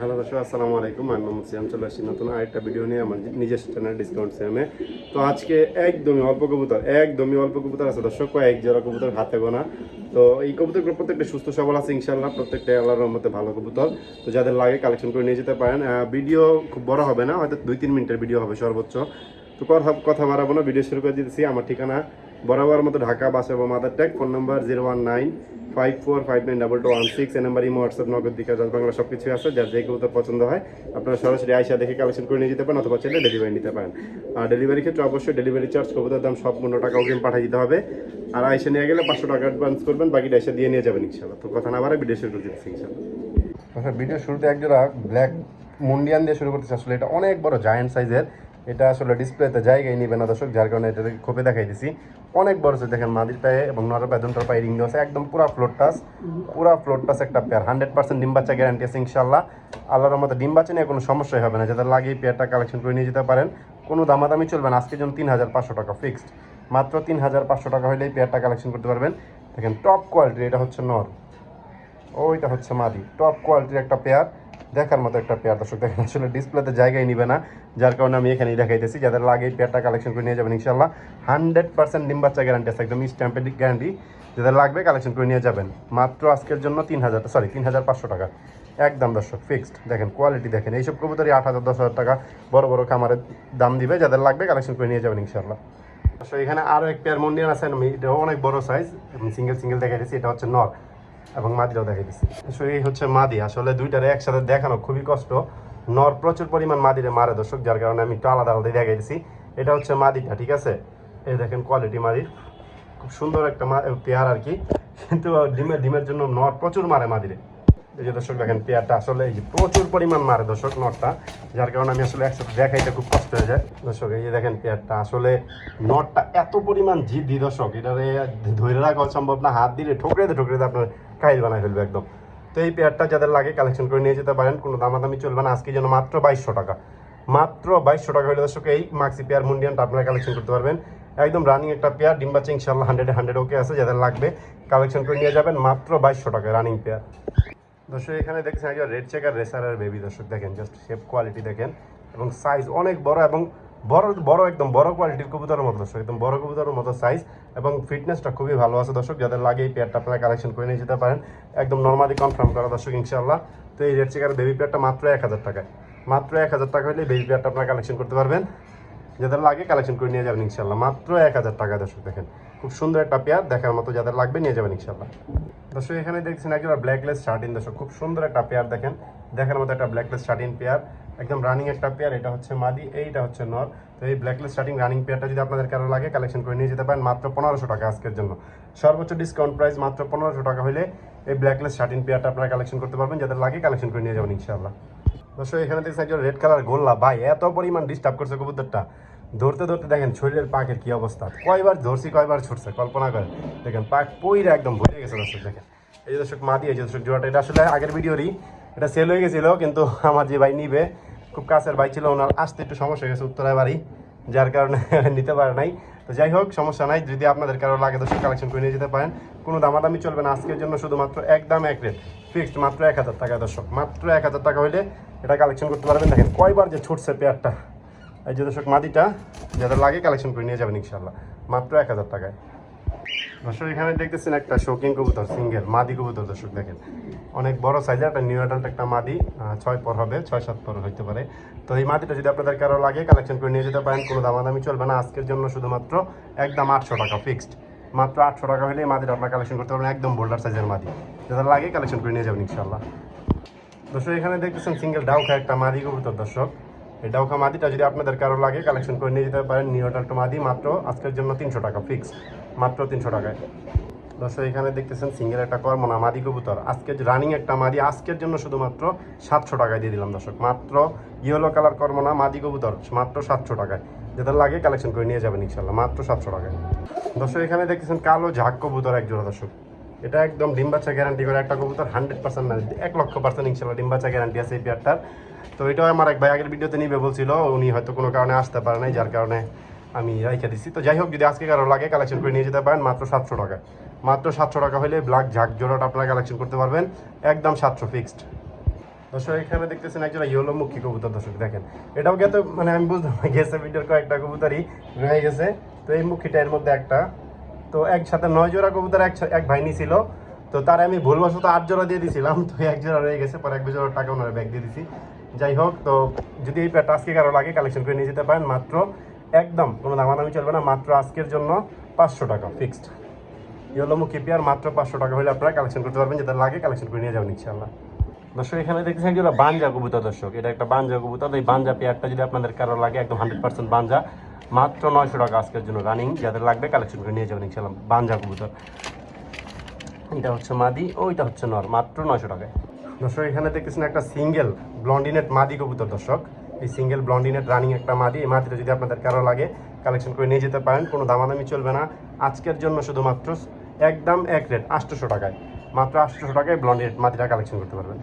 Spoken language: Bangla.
হ্যালো দর্শক, আসসালামু আলাইকুম। আমি মোহাম্মদ সিয়াম চলে আসছি নতুন আরেকটা ভিডিও নিয়ে আমার নিজের চ্যানেল ডিসকাউন্ট সিয়ামে তো আজকে একদমই অল্প কবুতর, একদমই অল্প কবুতর আছে দর্শক, কয়েক জোড়া কবুতর হাতে গোনা। তো এই কবুতরগুলো প্রত্যেকটা সুস্থ, সবল আছে ইনশাল্লাহ প্রত্যেকটা আল্লাহর মধ্যে ভালো কবুতর। তো যাদের লাগে কালেকশন করে নিয়ে যেতে পারেন। ভিডিও খুব বড় হবে না, হয়তো দুই তিন মিনিটের ভিডিও হবে সর্বোচ্চ। তো কথা বাড়াবো না ভিডিও শুরু করে দিতেছি। আমার ঠিকানা বরাবর মতো ঢাকা বাসা এবং mother tag phone number zero one nine five four five nine double two one six এই নাম্বার ইমো, হোয়াটসঅ্যাপ, নগদ দিকে রাজ বাংলা সব কিছু আছে। যার যে কবুতর পছন্দ হয়, আপনারা সরাসরি আইসা দেখে কালেকশন করে নিয়ে যেতে পারেন অথবা চাইলে ডেলিভারি নিতে পারেন। আর ডেলিভারি ক্ষেত্রে অবশ্যই ডেলিভারি চার্জ কবুতর দাম সব পনেরো টাকা অগ্রিম পাঠিয়ে দিতে হবে। আর আইসা নিয়ে গেলে পাঁচশো টাকা অ্যাডভান্স করবেন, বাকিটা আইসা দিয়ে নিয়ে যাবেন ইনশাল্লাহ তো কথা না বারে ভিডিও শুরু করে দিচ্ছি ইনশাল্লাহ আচ্ছা ভিডিও শুরুতে একজোড়া ব্ল্যাক মুন্ডিয়ান দিয়ে শুরু করতেছে আসলে এটা অনেক বড় জায়ান্ট সাইজের এটা আসলে ডিসপ্লেতে জায়গায় নিবে না দর্শক, যার কারণে এটা খোপে দেখাই দিছি। অনেক বড় দেখেন মাদির পায়ে এবং নরের পায়ে পায়ে রিং আছে, একদম পুরা ফ্লোর টাস পুরা ফ্লোর টাস একটা পেয়ার হান্ড্রেড পার্সেন্ট ডিম বাচ্চা গ্যারান্টি আছে ইনশাল্লাহ আল্লাহর মতো ডিম বাচ্চা নিয়ে কোনো সমস্যাই হবে না, যাদের লাগে এই পেয়ারটা কালেকশন করে নিয়ে যেতে পারেন। কোনো দামাদামি চলবে না, আজকে জন্য তিন হাজার পাঁচশো টাকা ফিক্সড মাত্র তিন হাজার পাঁচশো টাকা হলেই পেয়ারটা কালেকশন করতে পারবেন। দেখেন টপ কোয়ালিটি এটা হচ্ছে নর। ওইটা হচ্ছে মাদি টপ কোয়ালিটির একটা পেয়ার দেখার মতো একটা পেয়ার, দর্শক দেখেন, আসলে ডিসপ্লেতে জায়গায় নিবে না। যার কারণে আমি এখানেই দেখাইতেছি, যাদের লাগে পেয়ারটা কালেকশন করে নিয়ে যাবেন ইনশাল্লাহ হান্ড্রেড পার্সেন্ট ডিম বাচ্চা গ্যারান্টি আছে, একদম স্ট্যাম্পের গ্যারান্টি যাদের লাগবে কালেকশন করে নিয়ে যাবেন। মাত্র আজকের জন্য তিন হাজার সরি তিন হাজার পাঁচশো টাকা। একদম দর্শক ফিক্সড দেখেন কোয়ালিটি দেখেন, এইসব কবুতরই আট হাজার, দশ হাজার টাকা বড় বড় খামারের দাম দিবে, যাদের লাগবে কালেকশন করে নিয়ে যাবেন ইনশাল্লাহ তো এখানে আরও এক পেয়ার মন্ডিয়ান আছে, আমি, এটাও অনেক বড় সাইজ আমি সিঙ্গেল সিঙ্গেল দেখাই দিচ্ছি এটা হচ্ছে নর। এবং মাদিরাও দেখাই দিচ্ছি আসলে এই হচ্ছে মাদি। আসলে দুইটারে একসাথে দেখানো খুবই কষ্ট। নর প্রচুর পরিমাণ মাদিরে মারে দর্শক, যার কারণে আমি একটু আলাদা আলাদা দেখাই দিচ্ছি এটা হচ্ছে মাদিটা, ঠিক আছে? এই দেখেন কোয়ালিটি মাদির। খুব সুন্দর একটা পেয়ার আর কি। কিন্তু ডিমের ডিমের জন্য নর প্রচুর মারে মাদিরে। এই যে দর্শক, দেখেন পেয়ারটা আসলে এই যে প্রচুর পরিমাণ মারে দর্শক নটটা যার কারণে আমি আসলে একসাথে দেখাইতে খুব কষ্ট হয়ে যায়। দর্শক, এই যে দেখেন পেয়ারটা, আসলে নটটা এত পরিমাণ জিদ্দি দর্শক, এটারে ধরে রাখা সম্ভব না। হাত দিলে ঠোকরে ঠোকরে আপনার কাইল বানাই ফেলবে একদম। তো এই পেয়ারটা যাদের লাগে কালেকশন করে নিয়ে যেতে পারেন, কোনো দামাদামি চলবে না। আজকে যেন মাত্র বাইশশো টাকা। মাত্র বাইশশো টাকা হলে দর্শক, এই মাক্সি পেয়ার মুন্ডিয়ানটা আপনারা কালেকশন করতে পারবেন। একদম রানিং একটা পেয়ার ডিম্বাচ্ছে ইনশাল্লাহ হান্ড্রেড হান্ড্রেড ওকে আছে, যাদের লাগবে কালেকশন করে নিয়ে যাবেন। মাত্র বাইশশো টাকা রানিং পেয়ার দর্শক, এখানে দেখছেন একজন রেড চেকার রেসারের বেবি দর্শক, দেখেন জাস্ট শেপ কোয়ালিটি দেখেন। এবং সাইজ অনেক বড় এবং বড় বড় একদম বড় কোয়ালিটির কবুতরের মতো দর্শক একদম বড় কবুতরের মতো সাইজ এবং ফিটনেসটা খুবই ভালো আছে। দর্শক, যাদের লাগে এই পেয়ারটা আপনারা কালেকশন করে নিয়ে যেতে পারেন। একদম নর্মালি কনফার্ম করা দর্শক ইনশাল্লাহ তো এই রেড চেকার বেবি পেয়ারটা মাত্র এক হাজার টাকায়। মাত্র এক হাজার টাকা হলে বেবি পেয়ারটা আপনারা কালেকশন করতে পারবেন। যাদের লাগে কালেকশন করে নিয়ে যাবেন ইনশাল্লাহ মাত্র এক হাজার টাকা দর্শক দেখেন। খুব সুন্দর একটা পেয়ার দেখার মতো যাদের লাগবে নিয়ে যাবেন ইনশাল্লাহ দর্শক, এখানে দেখছেন একজন ব্ল্যাকলেস শার্টিন দর্শক, খুব সুন্দর একটা পেয়ার দেখেন। দেখার মতো একটা ব্ল্যাকলেস শার্টিন পেয়ার। একদম রানিং একটা পেয়ার, এটা হচ্ছে মাদি, এইটা হচ্ছে নর। তো এই ব্ল্যাকলেস স্টার্টিং রানিং পেয়ারটা যদি আপনাদের কারও লাগে কালেকশন করে নিয়ে যেতে পারেন মাত্র পনেরোশো টাকা আজকের জন্য। সর্বোচ্চ ডিসকাউন্ট প্রাইস মাত্র পনেরোশো টাকা হলে এই ব্ল্যাকলেস শার্টিন পেয়ারটা আপনারা কালেকশন করতে পারবেন। যাদের লাগে কালেকশন করে নিয়ে যাবেন ইনশাআল্লাহ। দর্শক, এখানে দেখছেন একজন রেড কালার গোল্লা। ভাই, এত পরিমাণ ডিস্টার্ব করছে কবুতরটা। ধরতে ধরতে দেখেন শরীরের পাকের কি অবস্থা। কয়বার ধরছি, কয়বার ছুটছে, কল্পনা করে দেখেন পাক পইরা একদম ভরে গেছে দর্শক, দেখেন। এই যে দর্শক মাদি এই যে দর্শক জোড়াটা, এটা আসলে আগের ভিডিওরই, এটা সেল হয়ে গেছিল, কিন্তু আমার যে ভাই নিবে, খুব কাছের ভাই ছিল, ওনার আসতে একটু সমস্যা হয়ে গেছে উত্তরায় বাড়ি, যার কারণে নিতে পারে নাই। তো যাই হোক, সমস্যা নাই, যদি আপনাদের কারও লাগে দর্শক কালেকশন করে নিয়ে যেতে পারেন। কোনো দামাদামি চলবে না, আজকের জন্য শুধুমাত্র একদম এক রেট ফিক্সড মাত্র এক হাজার টাকা দর্শক, মাত্র এক হাজার টাকা হইলে এটা কালেকশন করতে পারবেন। দেখেন কয়বার যে ছুটছে পেয়ারটা এই যে দর্শক মাদিটা যাদের লাগে কালেকশন করে নিয়ে যাবেন ইনশাল্লাহ মাত্র এক হাজার টাকায়। দর্শক, এখানে দেখতেছেন একটা শৌকিং কবুতর সিঙ্গেল মাদি কবুতর দর্শক দেখেন। অনেক বড় সাইজের একটা নিউ অ্যাডাল্ট একটা মাদি ছয় পর হবে, ছয় সাত পর হইতে পারে। তো এই মাদিটা যদি আপনাদের কারও লাগে কালেকশন করে নিয়ে যেতে পারেন, কোনো দামাদামি চলবে না। আজকের জন্য শুধুমাত্র একদম আটশো টাকা ফিক্সড মাত্র আটশো টাকা হলে এই মাদিটা আপনার কালেকশন করতে পারবেন, একদম বোল্ডার সাইজের মাদি। যাদের লাগে কালেকশন করে নিয়ে যাবেন ইনশাল্লাহ দর্শক, এখানে দেখতেছেন সিঙ্গেল ডাউখা একটা মাদি কবুতর দর্শক। এই ডাউখা মাদিটা যদি আপনাদের কারও লাগে কালেকশন করে নিয়ে যেতে পারেন নিউ অ্যাডাল্ট মাদি, মাত্র আজকের জন্য তিনশো টাকা ফিক্সড মাত্র তিনশো টাকায়। দর্শক, এখানে দেখতেছেন সিঙ্গেল একটা কর্মনা মাদি কবুতর। আজকে রানিং একটা মাদি, আজকের জন্য শুধুমাত্র সাতশো টাকায় দিয়ে দিলাম দর্শক, মাত্র ইয়েলো কালার কর্মনা মাদি কবুতর, মাত্র সাতশো টাকায়। যাদের লাগে কালেকশন করে নিয়ে যাবেন ইনশাল্লাহ মাত্র সাতশো টাকায়। দর্শক, এখানে দেখতেছেন কালো ঝাক কবুতর এক জোড়া দর্শক। এটা একদম ডিম বাচ্চা গ্যারান্টি করে একটা কবুতর হান্ড্রেড পার্সেন্ট না এক লক্ষ পার্সেন্ট ইনশাল্লাহ ডিম বাচ্চা গ্যারান্টি আছে এই পেয়ারটার। তো এটাও আমার এক ভাই আগের ভিডিওতে নিবে বলছিল, উনি হয়তো কোনো কারণে আসতে পারে নাই, যার কারণে আমি রাইখা দিচ্ছি তো যাই হোক, যদি আজকে কারও লাগে কালেকশন করে নিয়ে যেতে পারেন, মাত্র সাতশো টাকা। মাত্র সাতশো টাকা হলে ব্ল্যাক ঝাঁক জোড়াটা আপনারা কালেকশন করতে পারবেন, একদম সাতশো ফিক্সড দর্শক, এখানে দেখতেছেন একজন ইয়েলো মুখী কবুতর, দর্শক দেখেন। এটাও গেতে মানে আমি বুঝলাম গেছে ভিডিওর কয়েকটা কবুতরই রয়ে গেছে। তো এই মুখীটা এর মধ্যে একটা। তো একসাথে নয় জোড়া কবুতর, এক এক ভাই নিছিল তো তার আমি ভুলবশত আট জোড়া দিয়ে দিয়েছিলাম তো এক জোড়া রয়ে গেছে, পরে এক জোড়া টাকা ওনারা ব্যাগ দিয়ে দিছি। যাই হোক, তো যদি এই প্যাটটা আজকে কারও লাগে কালেকশন করে নিয়ে যেতে পারেন। মাত্র একদম কোনো দামাদামি চলবে না, মাত্র আজকের জন্য পাঁচশো টাকা ফিক্সড ইয়েলোমুখী পেয়ার মাত্র পাঁচশো টাকা হলে আপনারা কালেকশন করতে পারবেন। যেটা লাগে কালেকশন করে নিয়ে যাবেন ইনশাল্লাহ দর্শক, এখানে দেখতেছেন যেটা বাঞ্জা কবুতর, দর্শক। এটা একটা বাঞ্জা কবুতর। এই বাঞ্জা পেয়ারটা যদি আপনাদের কারও লাগে, একদম হান্ড্রেড পার্সেন্ট বাঞ্জা। মাত্র নয়শো টাকা আজকের জন্য রানিং যাদের লাগবে কালেকশন করে নিয়ে যাবেন ইনশাল্লাহ বাঞ্জা কবুতর। এটা হচ্ছে মাদি ওইটা হচ্ছে নর। মাত্র নয়শো টাকায়। দর্শক, এখানে দেখতেছেন একটা সিঙ্গেল ব্লন্ডিনেট মাদি কবুতর, দর্শক। এই সিঙ্গেল ব্লন্ডিনেট রানিং একটা মাদি। এই মাদিটা যদি আপনাদের কারও লাগে কালেকশন করে নিয়ে যেতে পারেন। কোনো দামাদামি চলবে না। আজকের জন্য শুধুমাত্র একদম এক রেট আটশোশো টাকায়। মাত্র আটশোশো টাকায় ব্লন্ডিনেট মাদিটা কালেকশন করতে পারবেন।